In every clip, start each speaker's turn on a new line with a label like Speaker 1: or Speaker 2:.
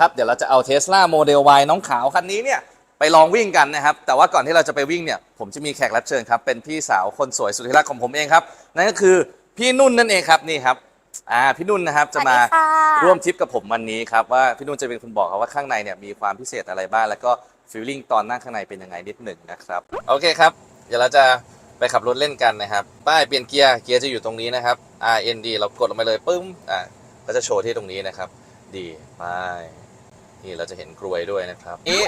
Speaker 1: ครับเดี๋ยวเราจะเอา Tesla Model Y น้องขาวคันนี้เนี่ยไปลองวิ่งกันนะครับ แต่ว่าก่อนที่เราจะไปวิ่งเนี่ยผมจะมีแขกรับเชิญครับ เป็นพี่สาวคนสวยสุดที่รักของผมเองครับ นั่นก็คือพี่นุ่นนั่นเองครับนี่ครับอ่าพี่นุ่นนะครับจะมา
Speaker 2: สวัสดีค่ะ
Speaker 1: ร่วมทริปกับผมวันนี้ครับว่าพี่นุ่นจะเป็นคนบอกครับว่าข้างในเนี่ยมีความพิเศษอะไรบ้างแล้วก็ฟีลลิ่งตอนนั่งข้างในเป็นยังไงนิดหนึ่งนะครับโอเคครับ เดี๋ยวเราจะไปขับรถเล่นกันนะครับป้ายเปลี่ยนเกียร์เกียร์จะอยู่ตรงนี้นะครับ R N D เรากดลงไปเลยปึ้มอ่าก็จะโชว์ที่ตรงนี้นะครับ ดีไป นี่เราจะเห็นกรวยด้วยนะครับนี่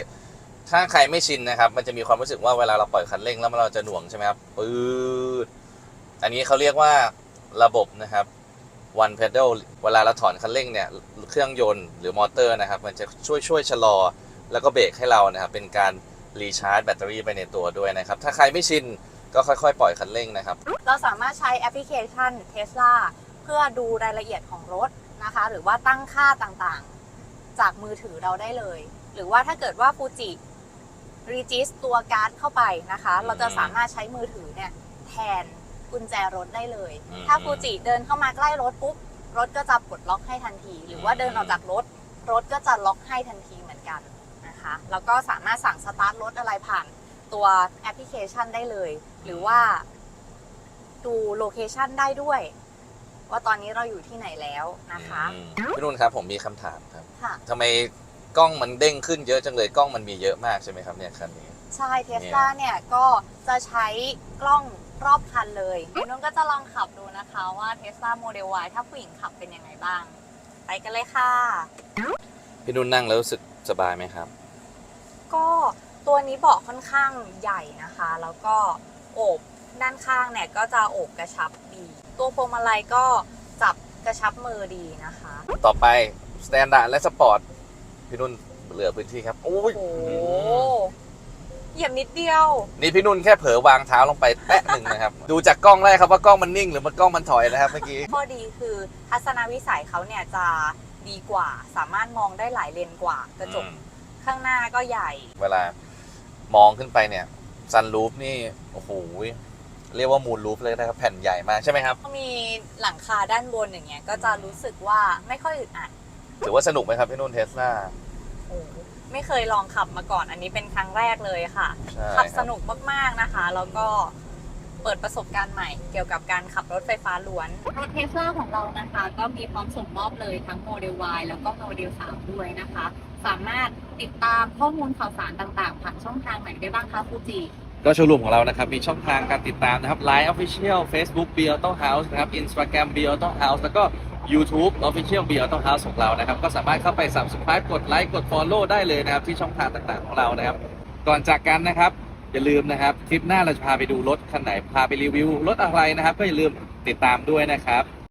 Speaker 1: ถ้าใครไม่ชินนะครับ มันจะมีความรู้สึกว่าเวลาเราปล่อยคันเร่งแล้วมันเราจะหน่วงใช่ไหมครับปื๊ดอันนี้เขาเรียกว่าระบบนะครับ one pedal เวลาเราถอนคันเร่งเนี่ยเครื่องยนต์หรือมอเตอร์นะครับ มันจะช่วยช่วยชะลอ แล้วก็เบรกให้เรานะครับ เป็นการรีชาร์จแบตเตอรี่ไปในตัวด้วยนะครับ ถ้าใครไม่ชินก็ค่อยๆ ปล่อยคันเร่งนะครับ
Speaker 2: เราสามารถใช้แอปพลิเคชัน Tesla เพื่อดูรายละเอียดของรถนะคะ หรือว่าตั้งค่าต่างๆ จากมือถือเราได้เลย หรือว่าถ้าเกิดว่าฟูจิรีจิสตัวการ์ดเข้าไปนะคะ
Speaker 1: อืม
Speaker 2: เราจะสามารถใช้มือถือเนี่ยแทนกุญแจรถได้เลย
Speaker 1: อืม
Speaker 2: ถ้าฟูจิเดินเข้ามาใกล้รถปุ๊บรถก็จะปลดล็อกให้ทันที หรือว่า
Speaker 1: อืม
Speaker 2: เดินออกจากรถ รถก็จะล็อกให้ทันทีเหมือนกันนะคะแล้วก็สามารถสั่งสตาร์ทรถอะไรผ่านตัวแอปพลิเคชันได้เลย หรือว่าดูโลเคชันได้ด้วย ว่าตอนนี้เราอยู่ที่ไหนแล้วนะคะ
Speaker 1: อืมพี่นุ่นครับผมมีคำถามครับ
Speaker 2: ค่ะ
Speaker 1: ทำไมกล้องมันเด้งขึ้นเยอะจังเลยกล้องมันมีเยอะมากใช่ไหมครับเนี่ยคันนี้
Speaker 2: ใช่เทสลาเนี่ยก็จะใช้กล้องรอบคันเลยเดี๋ยวนุ่นก็จะลองขับดูนะคะว่าเทสลาโมเดล Y ถ้าผู้หญิงขับเป็นยังไงบ้าง ไปกันเลยค่ะ
Speaker 1: พี่นุ่นนั่งแล้วรู้สึกสบายไหมครับ
Speaker 2: ก็ตัวนี้เบาะค่อนข้างใหญ่นะคะ แล้วก็โอบ ด้านข้างเนี่ยก็จะโอบกระชับดี ตัวพวงมาลัยก็จับกระชับมือดีนะคะ
Speaker 1: ต่อไปสแตนดาร์ดและสปอร์ตพี่นุ่นเหลือพื้นที่ครับโอ้ย
Speaker 2: โอ้โหเหยียบนิดเดียว
Speaker 1: นี่พี่นุ่นแค่เผลอวางเท้าลงไปแตะหนึ่งนะครับ ดูจากกล้องได้ครับว่ากล้องมันนิ่งหรือมันกล้องมันถอยนะครับเมื่อกี้
Speaker 2: ข้อดีคือทัศนวิสัยเขาเนี่ยจะดีกว่า สามารถมองได้หลายเลนกว่ากระจก
Speaker 1: อืม
Speaker 2: ข้างหน้าก็ใหญ่
Speaker 1: เวลามองขึ้นไปเนี่ยซันรูฟนี่ โอ้โห เรียกว่ามูนรูฟเลยนะครับ แผ่นใหญ่มากใช่ไหมครับ
Speaker 2: ก็มีหลังคาด้านบนอย่างเงี้ยก็จะรู้สึกว่าไม่ค่อยอึดอัด
Speaker 1: ถือว่าสนุกไหมครับพี่นุ่นเทสลา
Speaker 2: โอ้ไม่เคยลองขับมาก่อน อันนี้เป็นครั้งแรกเลยค่ะ
Speaker 1: ใช่
Speaker 2: ขับ
Speaker 1: ค
Speaker 2: ส
Speaker 1: รับ
Speaker 2: นุกมากๆนะคะ แล้วก็เปิดประสบการณ์ใหม่เกี่ยวกับการขับรถไฟฟ้าล้วน รถเทสลาของเรานะคะ ก็มีพร้อมส่งมอบเลยทั้งโมเดล Y แล้วก็โมเดล 3 ด้วยนะคะ สามารถติดตามข้อมูลข่าวสารต่างๆ ผ่านช่องทางไหนได้บ้างคะฟูจิ
Speaker 1: ก็โชว์รูมของเรานะครับ มีช่องทางการติดตามนะครับ Line Official Facebook b e Auto House นะครับ Instagram b e Auto House แล้วก็ YouTube Official b e Auto House ของเรานะครับ ก็สามารถเข้าไป Subscribe กดไลค์กด Follow ได้เลยนะครับ ที่ช่องทางต่างๆของเรานะครับ ก่อนจากกันนะครับ อย่าลืมนะครับทริปหน้าเราจะพาไปดูรถคันไหนพาไปรีวิวรถอะไรนะครับ ก็อย่าลืมติดตามด้วยนะครับ